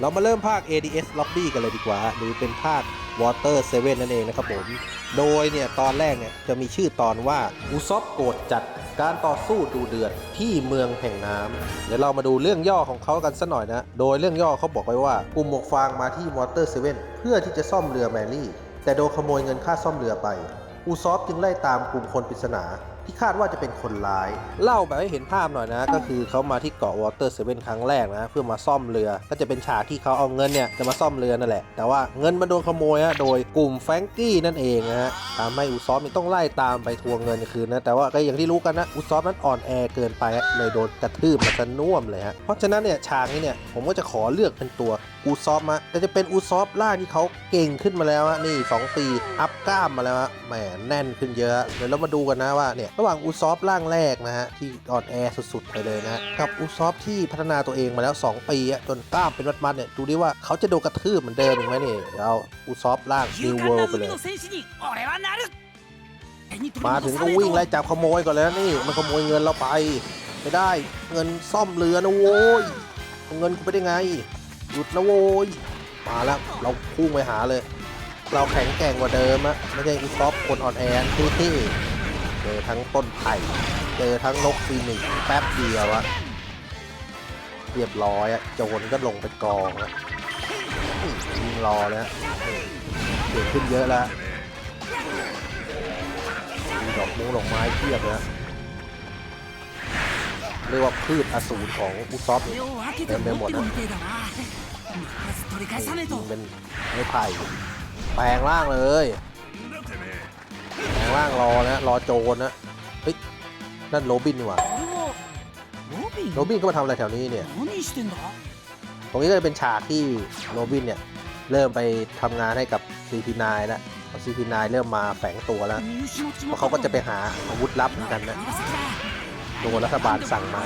เรามาเริ่มภาค ADS Lobby กันเลยดีกว่า หรือเป็นภาค Water 7 นั่นเองนะครับผม โดยเนี่ยตอนแรกเนี่ยจะมีชื่อตอนว่าอุซอบโกรธจัดการต่อสู้ดูเดือดที่เมืองแห่งน้ำเดี๋ยวเรามาดูเรื่องย่อของเขากันสักหน่อยนะ โดยเรื่องย่อเขาบอกไว้ว่ากลุ่มหมวกฟางมาที่ Water 7เพื่อที่จะซ่อมเรือแมรี่ แต่โดนขโมยเงินค่าซ่อมเรือไป อูซอฟจึงไล่ตามกลุ่มคนปริศนา ที่คาดว่าจะเป็นคนร้าย เล่าแบบให้เห็นภาพหน่อยนะ ก็คือเขามาที่เกาะวอเตอร์เซเว่นครั้งแรกนะ เพื่อมาซ่อมเรือ ก็จะเป็นฉากที่เขาเอาเงินเนี่ยจะมาซ่อมเรือนั่นแหละ แต่ว่าเงินมันโดนขโมยฮะโดยกลุ่มแฟรงกี้นั่นเองนะฮะทำให้อูซอฟนี่ต้องไล่ตามไปทวงเงินคืนนะ แต่ว่าก็อย่างที่รู้กันนะอูซอฟนั้นอ่อนแอเกินไปฮะเลยโดนกระทืบมาซะน่วมเลยฮะ เพราะฉะนั้นเนี่ยฉากนี้เนี่ยผมก็จะขอเลือกเป็นตัวอูซอฟมาแต่จะเป็นอูซอฟล่างที่เขาเก่งขึ้นมาแล้วฮะนี่2ปีอัพกล้ามมาแล้วฮะแหมแน่นขึ้นเยอะเดี๋ยวเรามาดูกันนะว่าเนี่ยระหว่างอูซอฟร่างแรกนะฮะที่อ่อนแอสุดๆไปเลยนะกับอูซอฟที่พัฒนาตัวเองมาแล้ว 2 ปีจนกล้ามเป็นมัดมัดเนี่ยดูดิว่าเขาจะโดนกระทืบเหมือนเดิมไหมนี่เราอูซอฟร่างนิวเวิลด์ไปเลยมาถึงก็วิ่งไล่จับขโมยก่อนแล้วนี่มันขโมยเงินเราไปไม่ได้เงินซ่อมเรือนะโว้ยเงินกูไปได้ไง หยุดนะโว้ยมาแล้วเราพุ่งไปหาเลย เราแข็งแกร่งกว่าเดิมอะไม่ใช่อุซอฟคนอ่อนแอที่ที่ เจอทั้งต้นไผ่เจอทั้งนกฟีนิกซ์แป๊บเดียวอะเรียบร้อยอะโจรก็ลงไปกองอะยิงรอเล้วเก่งขึ้นเยอะแล้วดอกมุ้งดอกไม้เทียบเล้วเรียกว่าพืชอสูรของอุซอฟเต็มไปหมดนะเป็นไม้ไผ่แปลงร่างเลย ข้างล่างรอนะรอโจนนะเฮ้ยนั่นโรบินนี่หว่าโรบินก็มาทำอะไรแถวนี้เนี่ยตรงนี้ก็จะเป็นฉากที่โรบินเนี่ยเริ่มไปทำงานให้กับซีพีนายแล้วซีพีนายเริ่มมาแฝงตัวแล้วเพราะเขาก็จะไปหาอาวุธลับเหมือนกันนะโดนรัฐบาลสั่งมา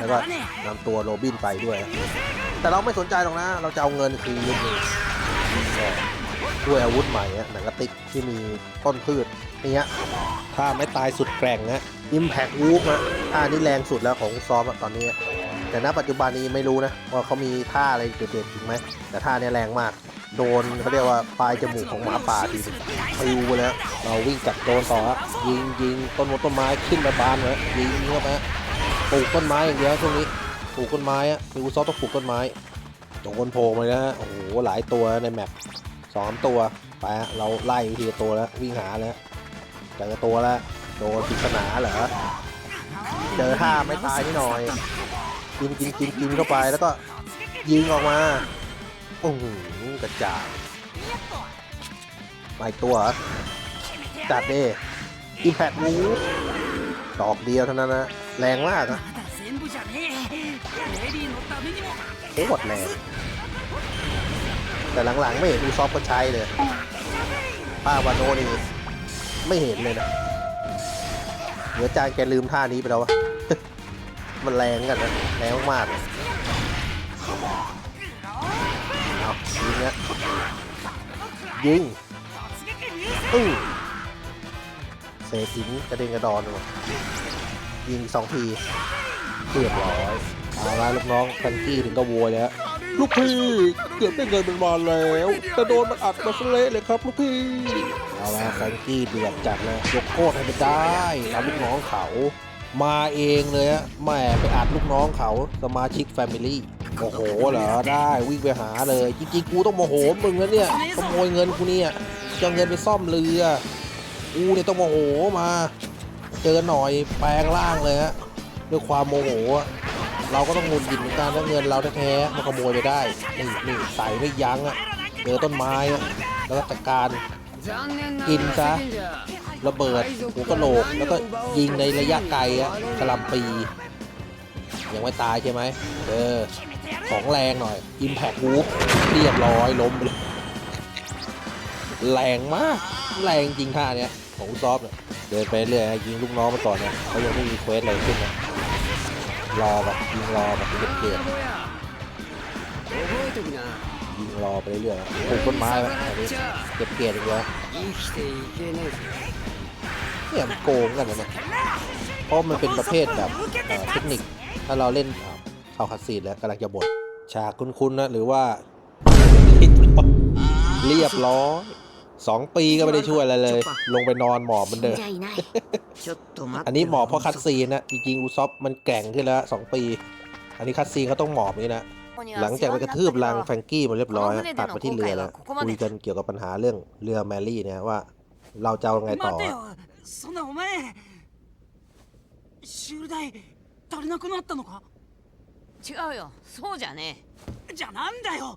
แล้วก็นำตัวโรบินไปด้วย แต่เราไม่สนใจหรอกนะ เราจะเอาเงินคืนเอง ด้วยอาวุธใหม่อะหนังกระติกที่มีต้นพืชนี่ฮะถ้าไม่ตายสุดแกร่งนะอิมแพกวูฟนะท่านี้แรงสุดแล้วของซอมตอนนี้ แต่ณปัจจุบันนี้ไม่รู้นะว่าเขามีท่าอะไรเด็ดๆอีกไหมแต่ท่านี้แรงมาก โดนเขาเรียกว่าปลายจมูกของหมาป่าทีนึงปิวไปแล้วเราวิ่งจับโดนต่อฮะยิงยิงต้นมต้นไม้ขึ้นมาบานเลยยิงเข้าไปฮะปลูกต้นไม้อย่างเดียวช่วงนี้ปลูกต้นไม้อะมีอุซอต้องปลูกต้นไม้โดนโผล่มาเลยนะโอ้โหหลายตัวในแมป สองตัว ไปเราไล่ทีลตัวแล้ววิ่งหาแล้วเจอตัวแล้วโดนปริศนาเหรอ เจอห้าไม่ตายนิดหน่อย กินกินกินกินเข้าไปแล้วก็ยิงออกมา โอ้โหกระจายไม่ตัวจัดดิอีมแพดวูดอกเดียวเท่านั้นนะแรงมากนะโคตรแรง แต่หลังๆ ไม่เห็นอูซอฟก็ใช้เลยป้าวานโนนี่ไม่เห็นเลยนะเดี๋ยวจานแกลืมท่านี้ไปแล้ววะ มันแรงกันนะแรงมากเอายิงนะยิงอื้อเศษหินกระเด็นกระดอนเลยยิงสองทีเรียบร้อยเอาละลูกน้องแฟนกี้ถึงก็โวยแล้ว ลูกพี่ เกือบได้เงินเป็นวันแล้ว แต่โดนมันอัดมาซะเละเลยครับ ลูกพี่ เอาละแฟรงกี้เดือดจัดนะยยกโทษให้ไปได้เอาลูกน้องเขา มาเองเลยอะแหม่ไปอัดลูกน้องเขาสมาชิกแฟมิลี่โอ้โหเหรอได้วิ่งไปหาเลย จริงๆกูต้องโมโหมึงแล้วเนี่ยขโมยเงินกูเนี่ยจะเงินไปซ่อมเรือกูเนี่ยต้องโมโหมา เจอหน่อยแปลงร่างเลยฮะด้วยความโมโห เราก็ต้องหงุดหงิดเหมือนกันถ้าเงินเราแท้ๆมาขโมยไปได้นี่นี่ใส่ไม่ยั้งอะเจอต้นไม้อะแล้วก็จัดการกินซะระเบิดหัวกะโหลกแล้วก็ยิงในระยะไกลอะกระลำปี ยังไม่ตายใช่ไหมเออของแรงหน่อย Impact w o o เรียบร้อยล้มเลยแรงมาก แรงจริงท่าเนี้ยของซอฟเนี่ยเดินไปเรื่อยยิงลูกน้องมาก่อนนะเขายังไม่มีเควสอะไรขึ้นนะ รอแบบยิงรอแบบเก็บเกียรยิงรอไปเรื่อยๆปลูกต้นไม้ไว้อันนี้เก็บเกียรติอีกแล้วเนี่ยมันโกงกันนะเนี่ยเพราะมันเป็นประเภทแบบเอ่อเทคนิค ถ้าเราเล่นอ่าเข้าคัดซีนแล้วกำลังจะบดฉากคุ้นๆนะหรือว่า เรียบร้อย สองปีก็ไม่ได้ช่วยอะไรเลย ลงไปนอนหมอบเหมันเดิม じゃいないちょっと待って อันนี้หมอบเพราะคัดซีนนะ จริงๆอูซอฟมันแกร่งขึ้นแล้วสองปี อันนี้คัดซีนเขาต้องหมอบนี่นะ หลังจากไปกระทืบลังแฟรงกี้มาเรียบร้อยนะตัดมาที่เรือแล้วคุยกันเกี่ยวกับปัญหาเรื่องเรือแมรี่เนี่ยว่า เราจะเอาไงต่อ 待てよそんなお前修理代足りなくなったのか違うよそうじゃねじゃあなんだよ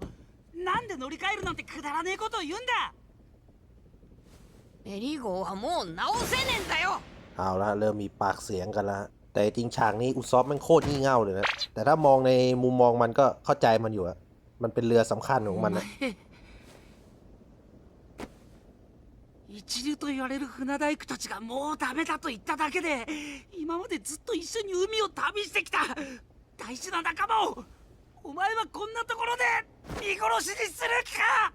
なんで乗り換えるなんてくだらねえことを言うんだ えメリー号はもう直せねえんだよ เอาละเริ่มมีปากเสียงกันแล้วแต่จริงฉากนี้อุซอฟมันโคตรงี่เง่าเลยนะ แต่ถ้ามองในมุมมองมันก็เข้าใจมันอยู่อะมันเป็นเรือสำคัญของมันนะ 一流と言われる船大工たちがもうダメだと言っただけで今までずっと一緒に海を旅してきた大事な仲間をお前はこんなところで見殺しにする気か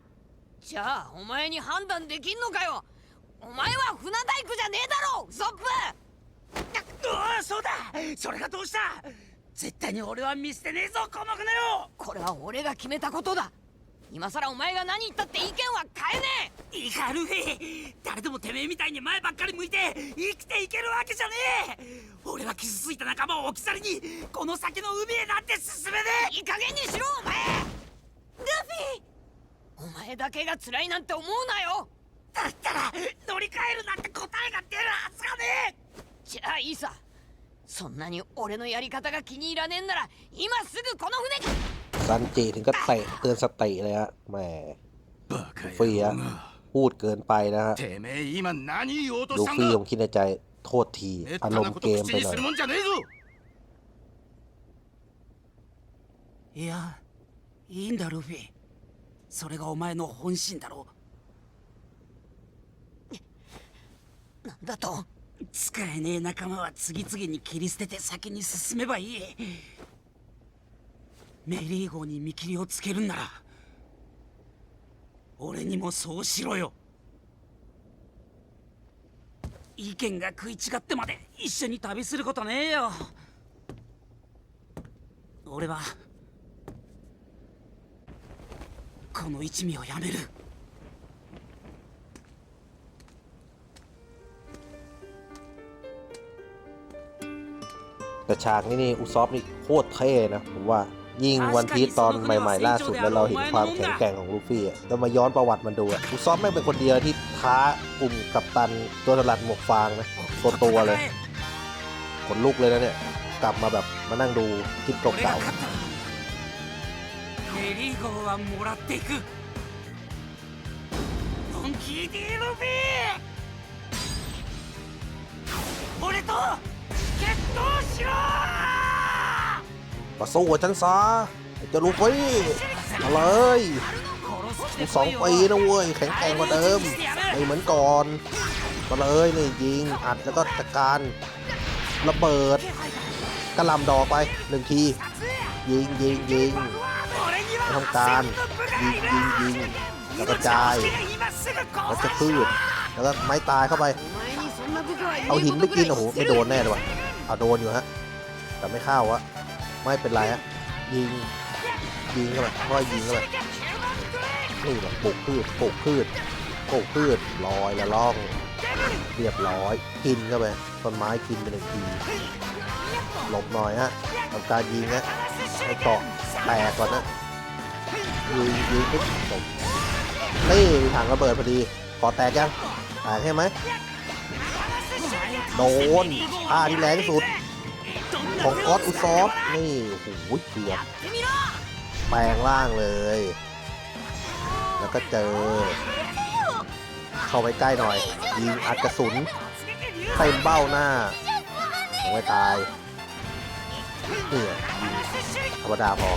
じゃあお前に判断できんのかよ お前は船大工じゃねえだろウソップ。ああそうだ。それがどうした。絶対に俺は見捨てねえぞこの船をこれは俺が決めたことだ。今さらお前が何言ったって意見は変えねいいかルフィ誰でもてめえみたいに前ばっかり向いて生きていけるわけじゃねえ。俺は傷ついた仲間を置き去りにこの先の海へなんて進めねえ。いい加減にしろお前。ルフィ。お前だけが辛いなんて思うなよ。えだったら乗り換えるなんて答えが出るはずがねじゃあいいさそんなに俺のやり方が気に入らねえんなら今すぐこの船に ซันจิถึงก็เตะเตือนสติเลยฮะแหม バカ เฟีย 野郎が พูดเกินไปนะฮะ てめえ今何言おうと ลู したん ฟี่ค だ งคิดในใจโทษที めっ อา た รม な ณ์ こ เก と ม 口 ไป に หน่อ す ย るもんじゃねえぞいやいいんだルフィそれがお前の本心だろ だと？使えねえ仲間は次々に切り捨てて先に進めばいい。メリー号に見切りをつけるんなら俺にもそうしろよ。意見が食い違ってまで一緒に旅することねえよ。俺はこの一味をやめる。 แต่ฉากนี้นี่อุซอฟนี่โคตรเท่นะผมว่ายิ่งวันพีซตอนใหม่ๆล่าสุดแล้วเราเห็นความแข็งแกร่งของลูฟี่อะแล้วมาย้อนประวัติมันดูอะอุซอฟไม่งเป็นคนเดียวที่ท้ากลุ่มกัปตันตัวสลัดหมวกฟางนะตัวตัวๆเลยขนลุกเลยนะเนี่ย กลับมาแบบมานั่งดูคลิป 俺が เก่า 勝ったらメリー号はもらっていくモンキー・ディ・ルフィ俺と決闘しろๆ มาสู้กับฉันซะจะรู้ฟีมาเลยสองปีนะเว้ยแข็งแกร่งกว่าเดิมไม่เหมือนก่อนมาเลยนี่ยิงอัดแล้วก็จัดการระเบิดกระลำดอกไปหนึ่งทียิงยิงยิงทำการยิงยิงยิงแล้วกระจายแล้วจะพืชแล้วก็ไม้ตายเข้าไป เอาหินไปกินโอ้โหไม่โดนแน่เลยว่ะ เอาโดนอยู่ฮะ แต่ไม่เข้าวะไม่เป็นไรฮะ ยิง ยิงเข้าไปค่อยยิงเข้าไปนี่แหละปลูกพืชปลูกพืชปลูกพืชลอยละล่อง เรียบร้อย กินเข้าไปต้นไม้กินไปหนึ่งทีหลบหน่อยฮะทำการยิงฮะให้เกาะแตกก่อนนะยิงยิงปุ๊บตบนี่มีถังระเบิดพอดีกาะแตกยังแตกใช่ไหม โดนท่าที่แรงที่สุด ของออสอุซอฟนี่โอ้โหเกือบแปลงร่างเลย แล้วก็เจอ เข้าไปใกล้หน่อย ยิงอัดกระสุนเต็มเบ้าหน้าไม่ตายเนี่อะยิงธรรมดาพอ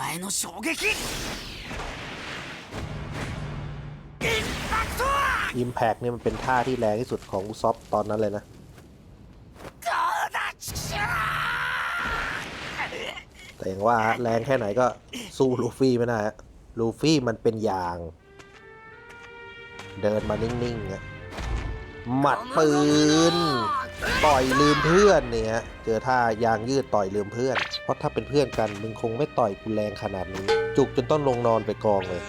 前の衝撃インパクト อิมแพกเนี่ยมันเป็นท่าที่แรงที่สุดของอุซอฟตอนนั้นเลยนะ どうだチクショー แต่อย่างว่าฮะแรงแค่ไหนก็สู้ลูฟี่ไม่ได้ฮะ ลูฟี่มันเป็นยาง เดินมานิ่งๆอะหมัดปืน ต่อยลืมเพื่อนเนี่ย เจอท่ายางยืดต่อยลืมเพื่อน เพราะถ้าเป็นเพื่อนกันมึงคงไม่ต่อยกูแรงขนาดนี้ จุกจนต้องลงนอนไปกองเลย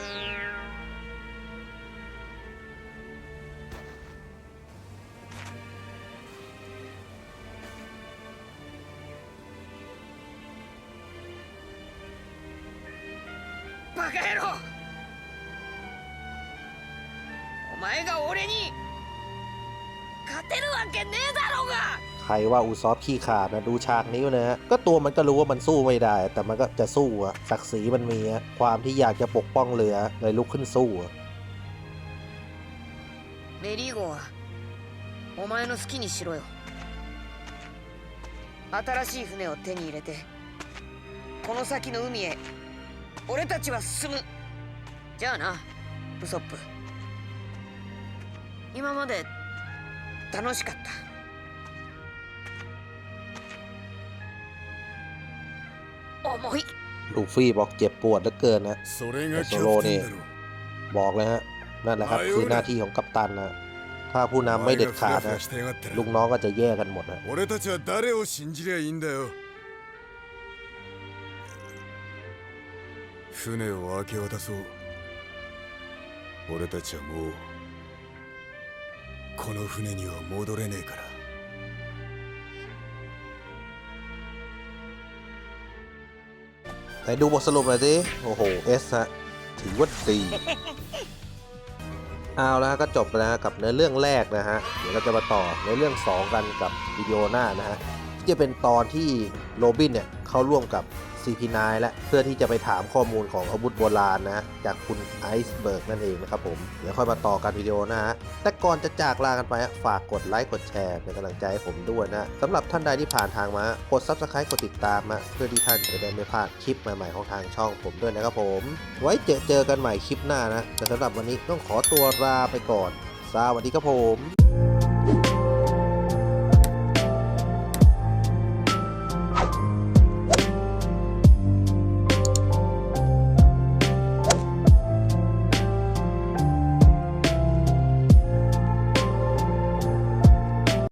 รว่าอูซอฟขี้ขาดนะ ดูฉากนี้ไว้นะฮะก็ตัวมันก็รู้ว่ามันสู้ไม่ได้ แต่มันก็จะสู้อะศักดิ์ศรีมันมีอะความที่อยากจะปกป้องเรือเลยลุกขึ้นสู้อะ メリーゴはお前の好きにしろよ新しい船を手に入れてこの先の海へ俺たちは進むじゃあなウソップ今まで楽しかった 重い ลูฟี่บอกเจ็บปวดเหลือเกินนะ それがキャプテンだろบอกเลยฮะ นั่นแหละครับ คือหน้าที่ของกัปตันนะ ถ้าผู้นำไม่เด็ดขาดนะ してやがった ลูกน้องก็จะแย่กันหมดนะ 俺たちは誰を信じりゃいいんだよ船を明け渡そう俺たちはもうこの船には戻れねえから ไหนดูบทสรุปหน่อยสิ โอ้โหเอสฮะ ถือว่าดีเอาแล้วฮะก็จบไปแล้วฮะกับเนื้อเรื่องแรกนะฮะ เดี๋ยวเราจะมาต่อในเรื่อง 2 กันกับวิดีโอหน้านะฮะที่จะเป็นตอนที่โรบินเนี่ยเข้าร่วมกับ CP9 และเพื่อที่จะไปถามข้อมูลของอาวุธโบราณนะ จากคุณไอซ์เบิร์กนั่นเองนะครับผม เดี๋ยวค่อยมาต่อกันวิดีโอนะฮะ แต่ก่อนจะจากลากันไปฮะฝากกดไลค์กดแชร์เป็นกำลังใจให้ผมด้วยนะสำหรับท่านใดที่ผ่านทางมา กด Subscribe กดติดตามมาเพื่อที่ท่านจะได้ไม่พลาดคลิปใหม่ๆของทางช่องผมด้วยนะครับผม ไว้เจอเจอกันใหม่คลิปหน้านะแต่สำหรับวันนี้ต้องขอตัวลาไปก่อนสวัสดีครับผม